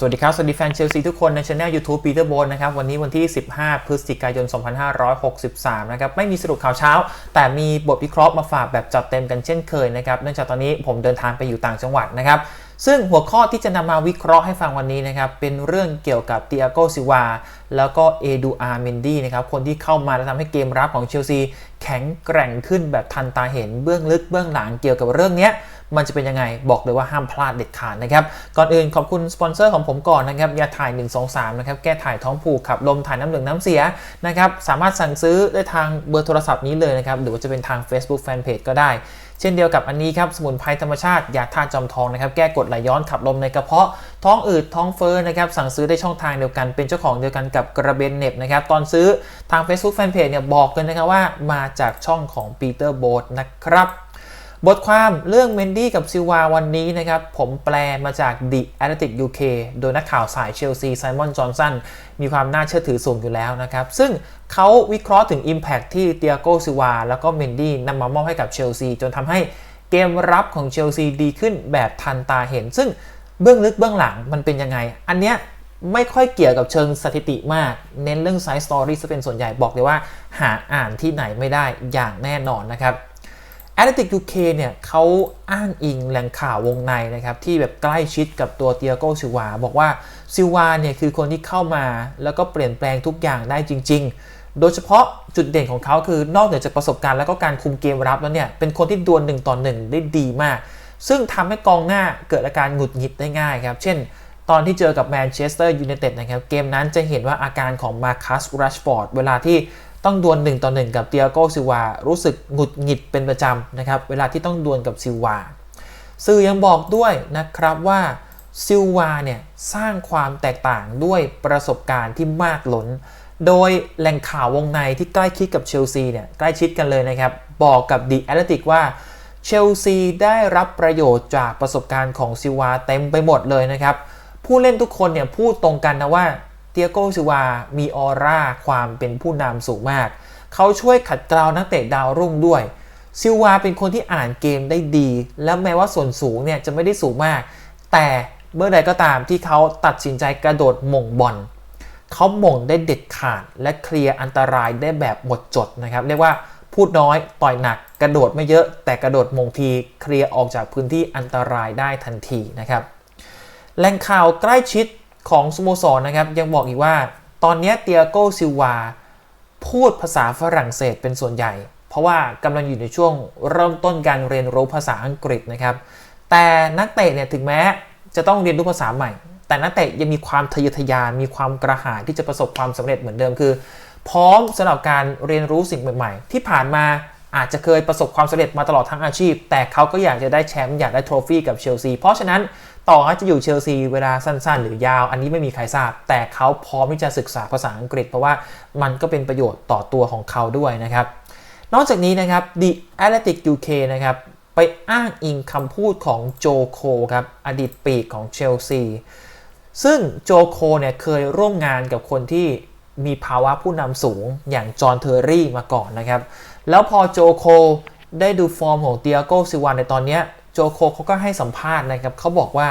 สวัสดีครับ สวัสดีแฟนเชลซีทุกคนในช anel YouTube Peter b o n นะครับ วันนี้วันที่ 15 พฤศจิกายน 2563 นะครับ ไม่มีสรุปข่าวเช้า แต่มีบทวิเคราะห์มาฝากแบบจัดเต็มกันเช่นเคยนะครับ เนื่องจากตอนนี้ผมเดินทางไปอยู่ต่างจังหวัดนะครับ ซึ่งหัวข้อที่จะนำมาวิเคราะห์ให้ฟังวันนี้นะครับ เป็นเรื่องเกี่ยวกับเตียโกซิวาแล้วก็เอดูอาร์เมนดี้นะครับ คนที่เข้ามาแล้วทำให้เกมรับของเชลซีแข็งแกร่งขึ้นแบบทันตาเห็นเบื้องลึกเบื้องหลังเกี่ยวกับเรื่องนี้มันจะเป็นยังไงบอกเลยว่าห้ามพลาดเด็ดขาดนะครับ ก่อนอื่นขอบคุณสปอนเซอร์ของผมก่อนนะครับยาถ่าย 123 นะครับ แก้ถ่ายท้องผูกขับลมถ่ายน้ำเหลืองน้ำเสียนะครับ สามารถสั่งซื้อได้ทางเบอร์โทรศัพท์นี้เลยนะครับ หรือว่าจะเป็นทาง Facebook Fanpage ก็ได้ เช่นเดียวกับอันนี้ครับสมุนไพรธรรมชาติยาธาตุจอมทองนะครับแก้กรดไหลย้อนขับลมในกระเพาะ ท้องอืดท้องเฟ้อนะครับสั่งซื้อได้ช่องทางเดียวกันเป็นเจ้าของเดียวกันกับกระเบนเน็บนะครับตอนซื้อทาง Facebook Fanpage เนี่ยบอกกันนะครับว่ามาจากช่องของปีเตอร์โบดนะครับ บทความเรื่องเมนดี้กับซิลวาวันนี้นะครับ ผมแปลมาจาก The Athletic UK โดยนักข่าวสายเชลซีไซมอนจอห์นสันมีความน่าเชื่อถือสูงอยู่แล้วนะครับ ซึ่งเขาวิเคราะห์ถึง Impact ที่เตียโกซิลวาแล้วก็เมนดี้นำมามอบให้กับเชลซีจนทำให้เกมรับของเชลซีดีขึ้นแบบทันตาเห็น ซึ่งเบื้องลึกเบื้องหลังมันเป็นยังไง อันเนี้ยไม่ค่อยเกี่ยวกับเชิงสถิติมาก เน้นเรื่องไซส์สตอรี่ซะเป็นส่วนใหญ่บอกเลยว่า หาอ่านที่ไหนไม่ได้อย่างแน่นอนนะครับ a t l e t i c UK เนี่ยเขาอ้างอิงแหล่งข่าววงในนะครับ ที่แบบใกล้ชิดกับตัวเตียโกซิวา บอกว่าซิวาเนี่ยคือคนที่เข้ามาแล้วก็เปลี่ยนแปลงทุกอย่างได้จริง ๆ โดยเฉพาะจุดเด่นของเขาคือนอกเหนือจากประสบการณ์แล้วก็การคุมเกมรับแล้วเนี่ยเป็นคนที่ดวลหนึ่งต่อหนึ่งได้ดีมาก ซึ่งทำให้กองหน้าเกิดอาการหงุดหงิดได้ง่ายครับ เช่น ตอนที่เจอกับแมนเชสเตอร์ยูไนเต็ดนะครับเกมนั้นจะเห็นว่าอาการของมาคัสรัชฟอร์ดเวลาที่ ต้องดวล1ต่อ1กับเตียโกซิวา รู้สึกหงุดหงิดเป็นประจำนะครับ เวลาที่ต้องดวลกับซิวา สื่อยังบอกด้วยนะครับว่าซิลวาเนี่ยสร้างความแตกต่างด้วยประสบการณ์ที่มากล้น โดยแหล่งข่าววงในที่ใกล้ชิดกับเชลซีเนี่ยใกล้ชิดกันเลยนะครับ บอกกับดีแอตเลติกว่าเชลซีได้รับประโยชน์จากประสบการณ์ของซิวาเต็มไปหมดเลยนะครับ ผู้เล่นทุกคนเนี่ยพูดตรงกันนะว่า ตียโกซิวา มีออร่าความเป็นผู้นำสูงมาก เขาช่วยขัดเกลานักเตะดาวรุ่งด้วย ซิวาเป็นคนที่อ่านเกมได้ดี และแม้ว่าส่วนสูงเนี่ยจะไม่ได้สูงมาก แต่เมื่อใดก็ตามที่เขาตัดสินใจกระโดดหม่งบอลเขาหม่งได้เด็ดขาด และเคลียร์อันตรายได้แบบหมดจดนะครับ เรียกว่าพูดน้อยต่อยหนัก กระโดดไม่เยอะ แต่กระโดดมงทีเคลียร์ออกจากพื้นที่อันตรายได้ทันทีนะครับแหล่งข่าวใกล้ชิด ของสโมสรนะครับยังบอกอีกว่า ตอนนี้เตียโกซิลวาพูดภาษาฝรั่งเศสเป็นส่วนใหญ่ เพราะว่ากำลังอยู่ในช่วงเริ่มต้นการเรียนรู้ภาษาอังกฤษนะครับ แต่นักเตะเนี่ยถึงแม้จะต้องเรียนรู้ภาษาใหม่ แต่นักเตะยังมีความทะเยอทะยาน มีความกระหายที่จะประสบความสำเร็จเหมือนเดิมคือ พร้อมสำหรับการเรียนรู้สิ่งใหม่ ๆ ที่ผ่านมาอาจจะเคยประสบความสำเร็จมาตลอดทั้งอาชีพ แต่เขาก็อยากจะได้แชมป์อยากได้ทรฟี่กับเชลซี เพราะฉะนั้น ต่อให้จะอยู่เชลซีเวลาสั้น ๆ หรือยาว อันนี้ไม่มีใครทราบ แต่เขาพร้อมที่จะศึกษาภาษาอังกฤษ เพราะว่ามันก็เป็นประโยชน์ต่อตัวของเขาด้วยนะครับ นอกจากนี้นะครับ The Athletic UK นะครับไปอ้างอิงคำพูดของโจโคครับอดีตปีกของเชลซีซึ่งโจโคเนี่ยเคยร่วมงานกับคนที่มีภาวะผู้นำสูงอย่างจอห์นเทอร์รี่มาก่อนนะครับ แล้วพอโจโคได้ดูฟอร์มของเตียโกซิวาในตอนนี้ โจโคเขาก็ให้สัมภาษณ์นะครับเขาบอกว่า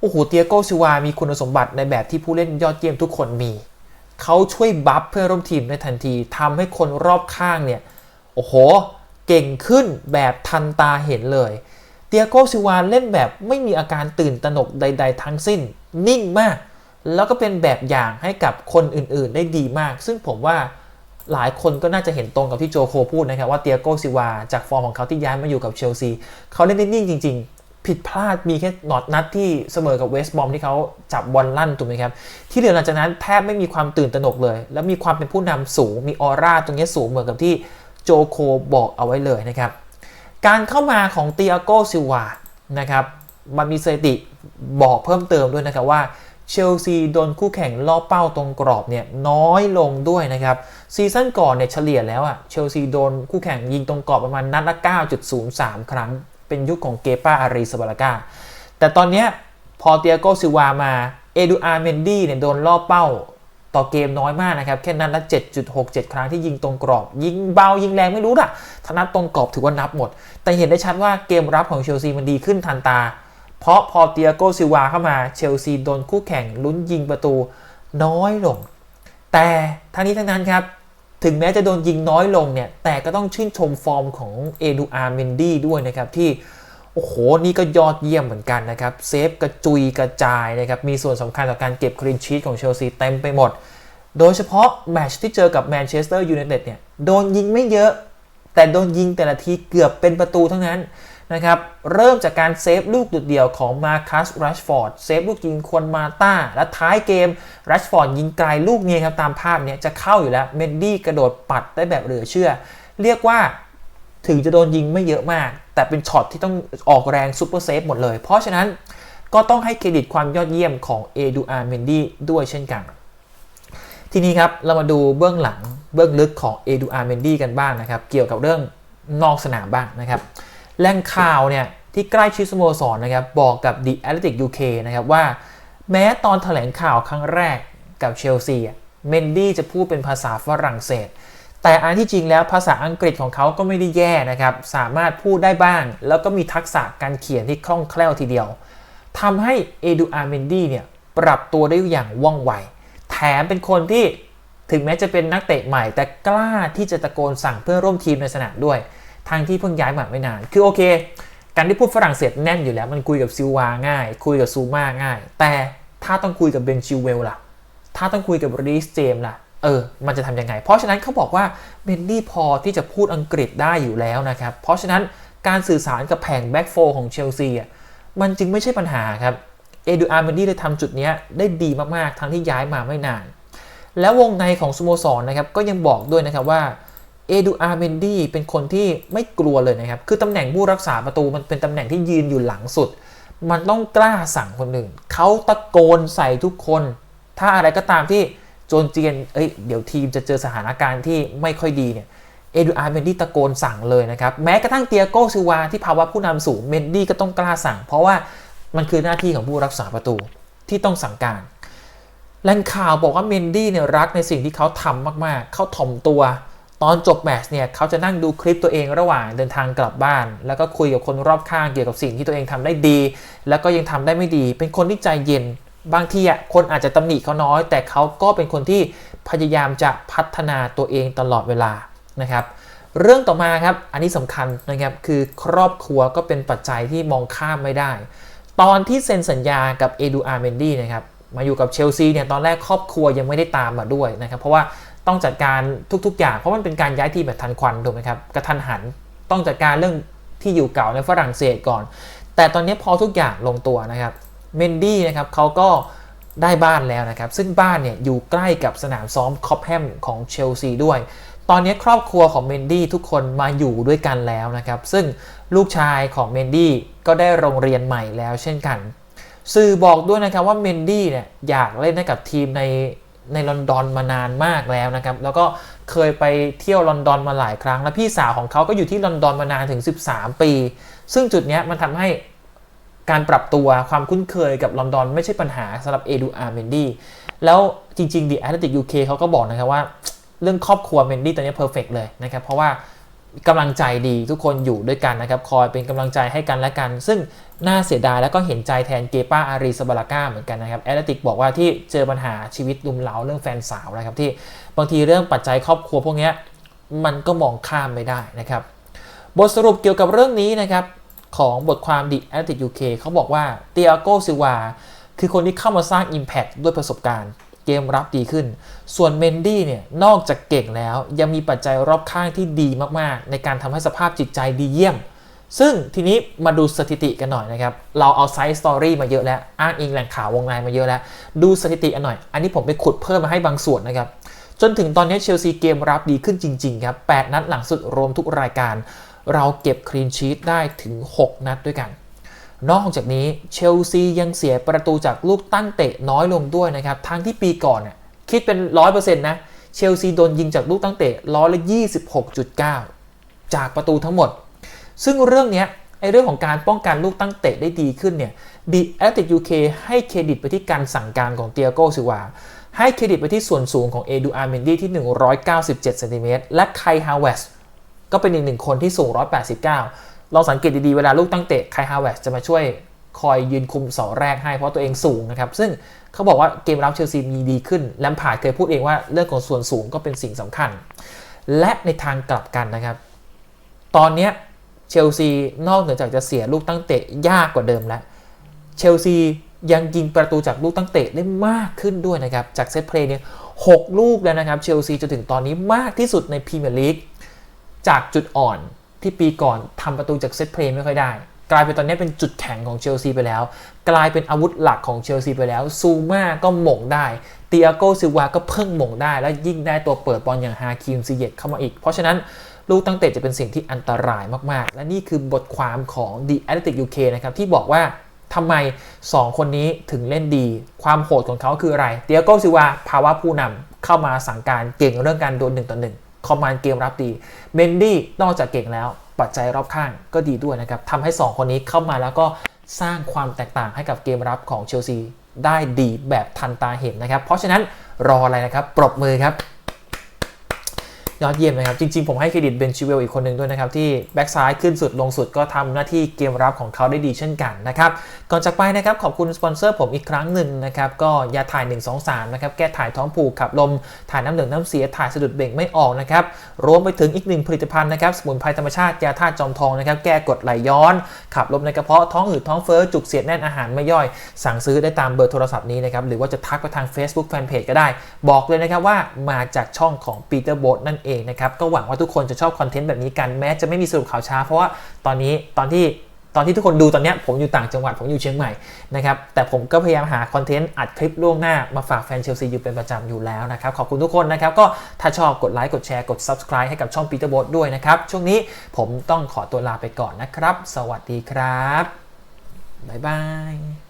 โอ้โหเตียโกซิวา มีคุณสมบัติในแบบที่ผู้เล่นยอดเยี่ยมทุกคนมี เขาช่วยบัฟเพื่อร่วมทีมได้ทันทีทำให้คนรอบข้างเนี่ย โอ้โห เก่งขึ้นแบบทันตาเห็นเลย เตียโกซิวาเล่นแบบไม่มีอาการตื่นตระหนกใด ๆ ทั้งสิ้น นิ่งมาก แล้วก็เป็นแบบอย่างให้กับคนอื่นๆ ได้ดีมาก ซึ่งผมว่า หลายคนก็น่าจะเห็นตรงกับที่โจโคพูดนะครับว่าเตียโกซิวาจากฟอร์มของเขาที่ย้ายมาอยู่กับเชลซีเขาเล่นได้นิ่งจริง ๆ ผิดพลาดมีแค่นอตนัดที่เสมอกับเวสต์บอมที่เขาจับบอลลั่นถูกไหมครับ ที่เหลือหลังจากนั้นแทบไม่มีความตื่นตระหนกเลย แล้วมีความเป็นผู้นำสูง มีออร่าตรงนี้สูงเหมือนกับที่โจโคบอกเอาไว้เลยนะครับ การเข้ามาของเตียโกซิวานะครับมันมีสถิติบอกเพิ่มเติมด้วยนะครับว่า เชลซีโดนคู่แข่งล่อเป้าตรงกรอบเนี่ยน้อยลงด้วยนะครับซีซั่นก่อนเนี่ยเฉลี่ยแล้วอะเชลซีโดนคู่แข่งยิงตรงกรอบประมาณนัดละ 9.03 ครั้ง เป็นยุคของเกป้าอารีสบาลากาแต่ตอนเนี้ยพอเตียโกซิวามาเอดูอาร์เมนดี้เนี่ยโดนล่อเป้าต่อเกมน้อยมากนะครับ แค่นัดละ 7.67 ครั้งที่ยิงตรงกรอบ ยิงเบายิงแรงไม่รู้ล่ะถ้านัดตรงกรอบถือว่านับหมด แต่เห็นได้ชัดว่าเกมรับของเชลซีมันดีขึ้นทันตา เพราะพอเตียโกซิวาเข้ามาเชลซีโดนคู่แข่งลุ้นยิงประตูน้อยลง แต่ทั้งนี้ทั้งนั้นครับ ถึงแม้จะโดนยิงน้อยลงเนี่ย แต่ก็ต้องชื่นชมฟอร์มของเอดูอาร์เมนดี้ด้วยนะครับที่โอ้โห นี่ก็ยอดเยี่ยมเหมือนกันนะครับ เซฟกระจุยกระจายนะครับ มีส่วนสำคัญต่อการเก็บคลีนชีตของเชลซีเต็มไปหมด โดยเฉพาะแมชที่เจอกับแมนเชสเตอร์ยูไนเต็ดเนี่ย โดนยิงไม่เยอะ แต่โดนยิงแต่ละทีเกือบเป็นประตูทั้งนั้น นะครับเริ่มจากการเซฟลูกดุดเดี่ยวของมาคัสรัชฟอร์ดเซฟลูกยิงควนมาต้าและท้ายเกมรัชฟอร์ดยิงไกลลูกนี้ครับตามภาพเนี้ยจะเข้าอยู่แล้วเมนดี้กระโดดปัดได้แบบเหลือเชื่อ เรียกว่าถึงจะโดนยิงไม่เยอะมาก แต่เป็นช็อตที่ต้องออกแรงซูเปอร์เซฟหมดเลย เพราะฉะนั้นก็ต้องให้เครดิตความยอดเยี่ยมของเอดูอาร์เมนดี้ด้วยเช่นกัน ทีนี้ครับเรามาดูเบื้องหลังเบื้องลึกของเอดูอาร์เมนดี้กันบ้างนะครับ เกี่ยวกับเรื่องนอกสนามบ้างนะครับ แหล่งข่าวเนี่ยที่ใกล้ชิดสโมสรนะครับบอกกับ The Athletic UK นะครับว่า แม้ตอนแถลงข่าวครั้งแรกกับเชลซีเมนดี้จะพูดเป็นภาษาฝรั่งเศส แต่อันที่จริงแล้วภาษาอังกฤษของเขาก็ไม่ได้แย่นะครับ สามารถพูดได้บ้าง แล้วก็มีทักษะการเขียนที่คล่องแคล่วทีเดียวทำให้เอดูอาร์เมนดี้เนี่ยปรับตัวได้อย่างว่องไว แถมเป็นคนที่ถึงแม้จะเป็นนักเตะใหม่ แต่กล้าที่จะตะโกนสั่งเพื่อนร่วมทีมในสนามด้วย ทางที่เพิ่งย้ายมาไม่นาน คือโอเค การที่พูดฝรั่งเศสแน่นอยู่แล้ว มันคุยกับซิวาง่าย คุยกับซูมาง่าย แต่ถ้าต้องคุยกับเบนชิวเวลล่ะ ถ้าต้องคุยกับรีสเจมล่ะ เออ มันจะทำยังไง เพราะฉะนั้นเขาบอกว่าเบนดี้พอที่จะพูดอังกฤษได้อยู่แล้วนะครับ เพราะฉะนั้นการสื่อสารกับแผงแบ็กโฟของเชลซีอะ มันจึงไม่ใช่ปัญหาครับ เอดูอาร์เมนดี้ได้ทำจุดนี้ได้ดีมากๆ ทั้งที่ย้ายมาไม่นาน แล้ววงในของสโมสรนะครับ ก็ยังบอกด้วยนะครับว่า เอดูอาร์เมนดี้เป็นคนที่ไม่กลัวเลยนะครับ คือตำแหน่งผู้รักษาประตูมันเป็นตำแหน่งที่ยืนอยู่หลังสุด มันต้องกล้าสั่งคนอื่นเขาตะโกนใส่ทุกคน ถ้าอะไรก็ตามที่โจนเจียน เอ้ย เดี๋ยวทีมจะเจอสถานการณ์ที่ไม่ค่อยดีเนี่ย เอดูอาร์เมนดี้ตะโกนสั่งเลยนะครับ แม้กระทั่งเตียโก้ซิวาที่ภาวะผู้นำสูง เมนดี้ก็ต้องกล้าสั่ง เพราะว่ามันคือหน้าที่ของผู้รักษาประตูที่ต้องสั่งการแหล่งข่าวบอกว่าเมนดี้เนี่ยรักในสิ่งที่เขาทำมากๆ เขาถ่อมตัว ตอนจบแมตช์เนี่ยเขาจะนั่งดูคลิปตัวเองระหว่างเดินทางกลับบ้าน แล้วก็คุยกับคนรอบข้างเกี่ยวกับสิ่งที่ตัวเองทำได้ดี แล้วก็ยังทำได้ไม่ดี เป็นคนที่ใจเย็น บางทีอะคนอาจจะตำหนิเขาน้อย แต่เขาก็เป็นคนที่พยายามจะพัฒนาตัวเองตลอดเวลานะครับ เรื่องต่อมาครับอันนี้สำคัญนะครับคือครอบครัวก็เป็นปัจจัยที่มองข้ามไม่ได้ ตอนที่เซ็นสัญญากับเอดูอาร์เมนดี้นะครับมาอยู่กับเชลซีเนี่ยตอนแรกครอบครัวยังไม่ได้ตามมาด้วยนะครับเพราะว่า ต้องจัดการทุกๆ อย่างเพราะมันเป็นการย้ายทีมแบบทันควันถูกไหมครับกระทันหันต้องจัดการเรื่องที่อยู่เก่าในฝรั่งเศสก่อน แต่ตอนนี้พอทุกอย่างลงตัวนะครับเมนดี้นะครับเขาก็ได้บ้านแล้วนะครับ ซึ่งบ้านเนี่ยอยู่ใกล้กับสนามซ้อมคอปแฮมของเชลซีด้วย ตอนนี้ครอบครัวของเมนดี้ทุกคนมาอยู่ด้วยกันแล้วนะครับ ซึ่งลูกชายของเมนดี้ก็ได้โรงเรียนใหม่แล้วเช่นกัน สื่อบอกด้วยนะครับว่าเมนดี้เนี่ยอยากเล่นให้กับทีมใน ในลอนดอนมานานมากแล้วนะครับ แล้วก็เคยไปเที่ยวลอนดอนมาหลายครั้ง และพี่สาวของเขาก็อยู่ที่ลอนดอนมานานถึง 13 ปี ซึ่งจุดนี้มันทำให้การปรับตัวความคุ้นเคยกับลอนดอนไม่ใช่ปัญหาสำหรับเอดูอาร์เมนดี้แล้วจริงๆ The Athletic UK เขาก็บอกนะครับว่า เรื่องครอบครัวเมนดี้ตอนนี้เพอร์เฟกเลยนะครับ เพราะว่า กำลังใจดีทุกคนอยู่ด้วยกันนะครับ คอยเป็นกำลังใจให้กันและกัน ซึ่งน่าเสียดายแล้วก็เห็นใจแทนเกปาอารีสบาลาก้าเหมือนกันนะครับแอตติกบอกว่าที่เจอปัญหาชีวิตลุมเล้าเรื่องแฟนสาวนะครับที่บางทีเรื่องปัจจัยครอบครัวพวกนี้มันก็มองข้ามไม่ได้นะครับ บทสรุปเกี่ยวกับเรื่องนี้นะครับของบทความ The Athletic UK เขาบอกว่าเตียโกซิวาคือคนที่เข้ามาสร้าง Impact ด้วยประสบการณ์ เกมรับดีขึ้น ส่วนเมนดี้เนี่ยนอกจากเก่งแล้วยังมีปัจจัยรอบข้างที่ดีมากๆ ในการทำให้สภาพจิตใจดีเยี่ยม ซึ่งทีนี้มาดูสถิติกันหน่อยนะครับ เราเอาไซส์สตอรี่มาเยอะแล้ว อ้างอิงแหล่งข่าววงในมาเยอะแล้ว ดูสถิติกันหน่อย อันนี้ผมไปขุดเพิ่มมาให้บางส่วนนะครับ จนถึงตอนนี้เชลซีเกมรับดีขึ้นจริงๆครับ 8 นัดหลังสุดรวมทุกรายการ เราเก็บคลีนชีตได้ถึง 6 นัดด้วยกัน นอกจากนี้เชลซียังเสียประตูจากลูกตั้งเตะน้อยลงด้วยนะครับทั้งที่ปีก่อนเนี่ยคิดเป็น 100%นะเชลซีโดนยิงจากลูกตั้งเตะร้อยละ26.9 จากประตูทั้งหมด ซึ่งเรื่องนี้ไอเรื่องของการป้องกันลูกตั้งเตะได้ดีขึ้นเนี่ย The Athletic UK ให้เครดิตไปที่การสั่งการของเตียโกซิวาให้เครดิตไปที่ส่วนสูงของเอดูอาร์เมนดี้ที่ 197เซนติเมตรและไคฮาวเวสก็เป็นอีกหนึ่งคนที่สูง 189 ลองสังเกตดีๆ เวลาลูกตั้งเตะไคฮาวเวสจะมาช่วยคอยยืนคุมเสาแรกให้เพราะตัวเองสูงนะครับ ซึ่งเขาบอกว่าเกมรับเชลซีมีดีขึ้นแลมพาร์ดเคยพูดเองว่าเรื่องของส่วนสูงก็เป็นสิ่งสำคัญ และในทางกลับกันนะครับ ตอนนี้เชลซีนอกเหนือจากจะเสียลูกตั้งเตะยากกว่าเดิมแล้วเชลซียังยิงประตูจากลูกตั้งเตะได้มากขึ้นด้วยนะครับ จากเซตเพลย์เนี่ยหกลูกแล้วนะครับเชลซีจนถึงตอนนี้มากที่สุดในพรีเมียร์ลีกจากจุดอ่อน ที่ปีก่อนทำประตูจากเซตเพลย์ไม่ค่อยได้ กลายเป็นตอนนี้เป็นจุดแข็งของเชลซีไปแล้ว กลายเป็นอาวุธหลักของเชลซีไปแล้ว ซูมาก็หม่งได้เตียโกซิวาก็เพิ่งหม่งได้ แล้วยิ่งได้ตัวเปิดบอลอย่างฮาคิมซิเยตเข้ามาอีก เพราะฉะนั้นลูกตั้งเตะจะเป็นสิ่งที่อันตรายมาก ๆ และนี่คือบทความของ The Athletic UK นะครับที่บอกว่าทำไม 2 คนนี้ถึงเล่นดี ความโหดของเขาคืออะไร เตียโกซิวาภาวะผู้นำเข้ามาสั่งการเก่งเรื่องการโดนหนึ่งต่อหนึ่ง คอมมานด์เกมรับดีเมนดี้นอกจากเก่งแล้ว ปัจจัยรอบข้างก็ดีด้วยนะครับทำให้ 2 คนนี้เข้ามาแล้วก็สร้างความแตกต่างให้กับเกมรับของเชลซีได้ดีแบบทันตาเห็นนะครับ เพราะฉะนั้นรออะไรนะครับ ปรบมือครับ ยอดเยี่ยมนะครับ จริงๆ ผมให้เครดิตเบนชิเวลอีกคนหนึ่งด้วยนะครับ ที่แบ็กซ้ายขึ้นสุดลงสุดก็ทำหน้าที่เกมรับของเขาได้ดีเช่นกันนะครับ ก่อนจากไปนะครับ ขอบคุณสปอนเซอร์ผมอีกครั้งหนึ่งนะครับ ก็ยาถ่าย 123 นะครับ แก้ถ่ายท้องผูกขับลม ถ่ายน้ำเหลืองน้ำเสียถ่ายสะดุดเบ่งไม่ออกนะครับ รวมไปถึงอีกหนึ่งผลิตภัณฑ์นะครับสมุนไพรธรรมชาติยาธาตุจอมทองนะครับแก้กดไหลย้อน ขับลมในกระเพาะท้องอืดท้องเฟ้อจุกเสียดแน่นอาหารไม่ย่อย สั่งซื้อได้ตามเบอร์โทรศัพท์นี้นะครับหรือว่าจะทักไปทาง Facebook Fanpage ก็ได้ บอกเลยนะครับว่ามาจากช่องของปีเตอร์โบนั่นเองนะครับก็หวังว่าทุกคนจะชอบคอนเทนต์แบบนี้กันแม้จะไม่มีสรุปข่าวช้า เพราะว่าตอนนี้ตอนที่ตอนที่ทุกคนดูตอนนี้ผมอยู่ต่างจังหวัดผมอยู่เชียงใหม่นะครับแต่ผมก็พยายามหาคอนเทนต์อัดคลิปล่วงหน้ามาฝากแฟนเชลซีอยู่เป็นประจำอยู่แล้วนะครับ ขอบคุณทุกคนนะครับ ก็ถ้าชอบกดไลค์กดแชร์กด subscribe ให้กับช่องปีเตอร์บ t ด้วยนะครับ ช่วงนี้ผมต้องขอตัวลาไปก่อนนะครับ สวัสดีครับบ๊ายบาย